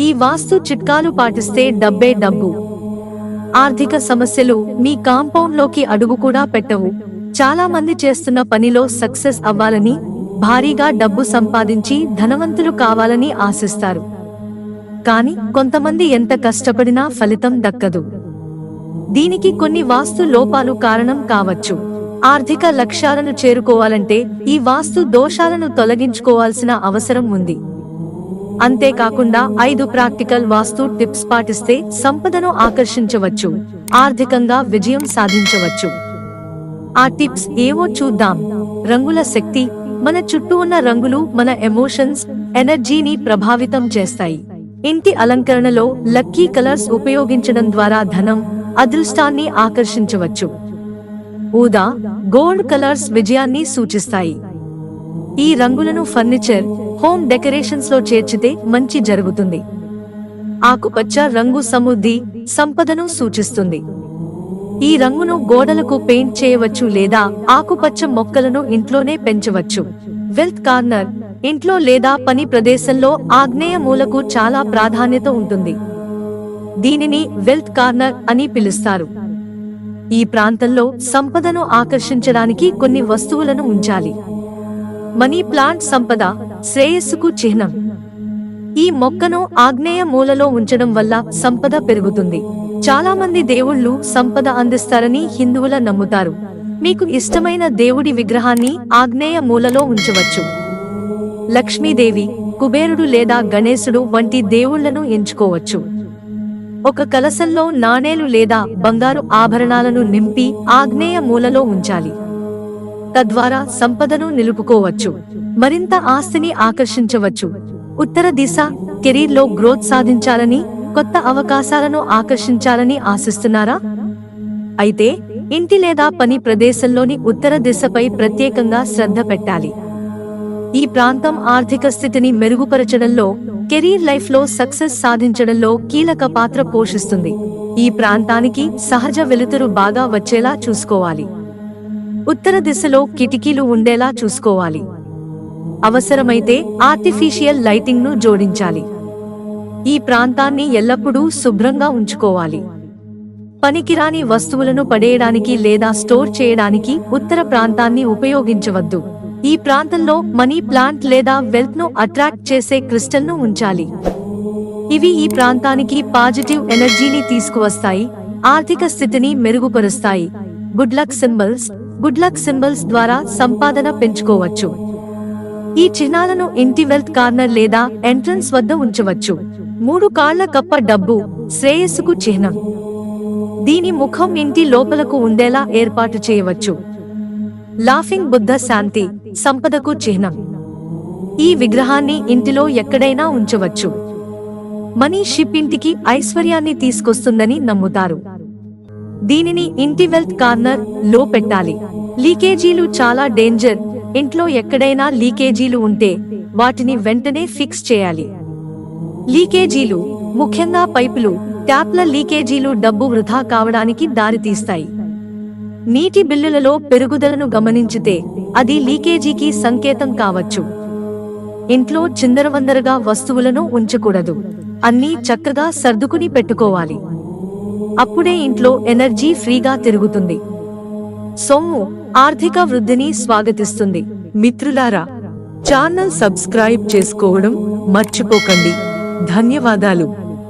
ఈ వాస్తు చిట్కాలు పాటిస్తే డబ్బే డబ్బు. ఆర్థిక సమస్యలు మీ కాంపౌండ్లోకి అడుగు కూడా పెట్టవు. చాలా మంది చేస్తున్న పనిలో సక్సెస్ అవ్వాలని భారీగా డబ్బు సంపాదించి ధనవంతులు కావాలని ఆశిస్తారు. కానీ కొంతమంది ఎంత కష్టపడినా ఫలితం దక్కదు. దీనికి కొన్ని వాస్తు లోపాలు కారణం కావచ్చు. ఆర్థిక లక్ష్యాలను చేరుకోవాలంటే ఈ వాస్తు దోషాలను తొలగించుకోవాల్సిన అవసరం ఉంది. అంతేకాకుండా ఐదు ప్రాక్టికల్ వాస్తు టిప్స్ పాటిస్తే సంపదను ఆకర్షించవచ్చు ఆర్థికంగా విజయం సాధించవచ్చు. ఆ టిప్స్ ఏవో చూద్దాం. రంగుల శక్తి మన చుట్టూ ఉన్న రంగులు మన ఎమోషన్స్ ఎనర్జీని ప్రభావితం చేస్తాయి. ఇంటి అలంకరణలో లక్కీ కలర్స్ ఉపయోగించడం ద్వారా ధనం అదృష్టాన్ని ఆకర్షించవచ్చు. ఊదా గోల్డ్ కలర్స్ విజయాన్ని సూచిస్తాయి. ఈ రంగులను ఫర్నిచర్ హోమ్ డెకరేషన్స్లో చేర్చితే మంచి జరుగుతుంది. ఆకుపచ్చ రంగు సమృద్ధి సంపదను సూచిస్తుంది. ఈ రంగును గోడలకు పెయింట్ చేయవచ్చు లేదా ఆకుపచ్చ మొక్కలను ఇంట్లోనే పెంచవచ్చు. వెల్త్ కార్నర్ ఇంట్లో లేదా పని ప్రదేశంలో ఆగ్నేయ మూలకు చాలా ప్రాధాన్యత ఉంటుంది. దీనిని వెల్త్ కార్నర్ అని పిలుస్తారు. ఈ ప్రాంతంలో సంపదను ఆకర్షించడానికి కొన్ని వస్తువులను ఉంచాలి. మనీ ప్లాంట్ సంపద శ్రేయస్సుకు చిహ్నం. ఈ మొక్కను ఆగ్నేయ మూలలో ఉంచడం వల్ల సంపద పెరుగుతుంది. చాలా మంది దేవుళ్ళు సంపద అందిస్తారని హిందువుల నమ్ముతారు. మీకు ఇష్టమైన దేవుడి విగ్రహాన్ని ఆగ్నేయ మూలలో ఉంచవచ్చు. లక్ష్మీదేవి కుబేరుడు లేదా గణేశుడు వంటి దేవుళ్ళను ఎంచుకోవచ్చు. ఒక కలసంలో నాణేలు లేదా బంగారు ఆభరణాలను నింపి ఆగ్నేయ మూలలో ఉంచాలి. తద్వారా సంపదను నిలుపుకోవచ్చు. మరింత ఆస్తిని ఆకర్షించవచ్చు. ఉత్తర దిశ కెరీర్లో గ్రోత్ సాధించాలని కొత్త అవకాశాలను ఆకర్షించాలని ఆశిస్తున్నారా? అయితే ఇంటి లేదా పని ప్రదేశంలోని ఉత్తర దిశపై ప్రత్యేకంగా శ్రద్ధ పెట్టాలి. ఈ ప్రాంతం ఆర్థిక స్థితిని మెరుగుపరచడంలో కెరీర్ లైఫ్లో సక్సెస్ సాధించడంలో కీలక పాత్ర పోషిస్తుంది. ఈ ప్రాంతానికి సహజ వెలుతురు బాగా వచ్చేలా చూసుకోవాలి. ఉత్తర దిశలో కిటికీలు ఉండేలా చూసుకోవాలి. అవసరమైతే ఆర్టిఫిషియల్ లైటింగ్ను జోడించాలి. ఈ ప్రాంతాన్ని ఎల్లప్పుడూ శుభ్రంగా ఉంచుకోవాలి. పనికిరాని వస్తువులను పడేయడానికి లేదా స్టోర్ చేయడానికి ఉత్తర ప్రాంతాన్ని ఉపయోగించవద్దు. ఈ ప్రాంతంలో మనీ ప్లాంట్ లేదా వెల్త్ను అట్రాక్ట్ చేసే క్రిస్టల్ను ఉంచాలి. ఇవి ఈ ప్రాంతానికి పాజిటివ్ ఎనర్జీని తీసుకువస్తాయి ఆర్థిక స్థితిని మెరుగుపరుస్తాయి. Good luck symbols good luck symbols ద్వారా సంపాదన పెంచుకోవచ్చు. ఈ చిహ్నాలను ఇంటి వెల్త్ కార్నర్ లేదా ఎంట్రన్స్ వద్ద ఉంచవచ్చు. మూడు కాళ్ళ కప్ప డబ్బు శ్రేయస్సుకు చిహ్నం. దీని ముఖం ఇంటి లోపలకు ఉండేలా ఏర్పాటు చేయవచ్చు. లాఫింగ్ బుద్ధ శాంతి సంపదకు చిహ్నం. ఈ విగ్రహాన్ని ఇంటిలో ఎక్కడైనా ఉంచవచ్చు. మనీ షిప్ ఇంటికి ఐశ్వర్యాన్ని తీసుకొస్తుందని నమ్ముతారు. దీనిని ఇంటి వెల్త్ కార్నర్లో పెట్టాలి. లీకేజీలు చాలా డేంజర్. ఇంట్లో ఎక్కడైనా లీకేజీలు ఉంటే వాటిని వెంటనే ఫిక్స్ చేయాలి. లీకేజీలు ముఖ్యంగా పైపులు ట్యాప్ల లీకేజీలు డబ్బు వృధా కావడానికి దారితీస్తాయి. నీటి బిల్లులలో పెరుగుదలను గమనించితే అది లీకేజీకి సంకేతం కావచ్చు. ఇంట్లో చిందరవందరగా వస్తువులను ఉంచకూడదు. అన్నీ చక్కగా సర్దుకుని పెట్టుకోవాలి. అప్పుడే ఇంట్లో ఎనర్జీ ఫ్రీగా తిరుగుతుంది. సొమ్ము ఆర్థిక వృద్ధిని స్వాగతిస్తుంది. మిత్రులారా ఛానల్ సబ్స్క్రైబ్ చేసుకోవడం మర్చిపోకండి. ధన్యవాదాలు.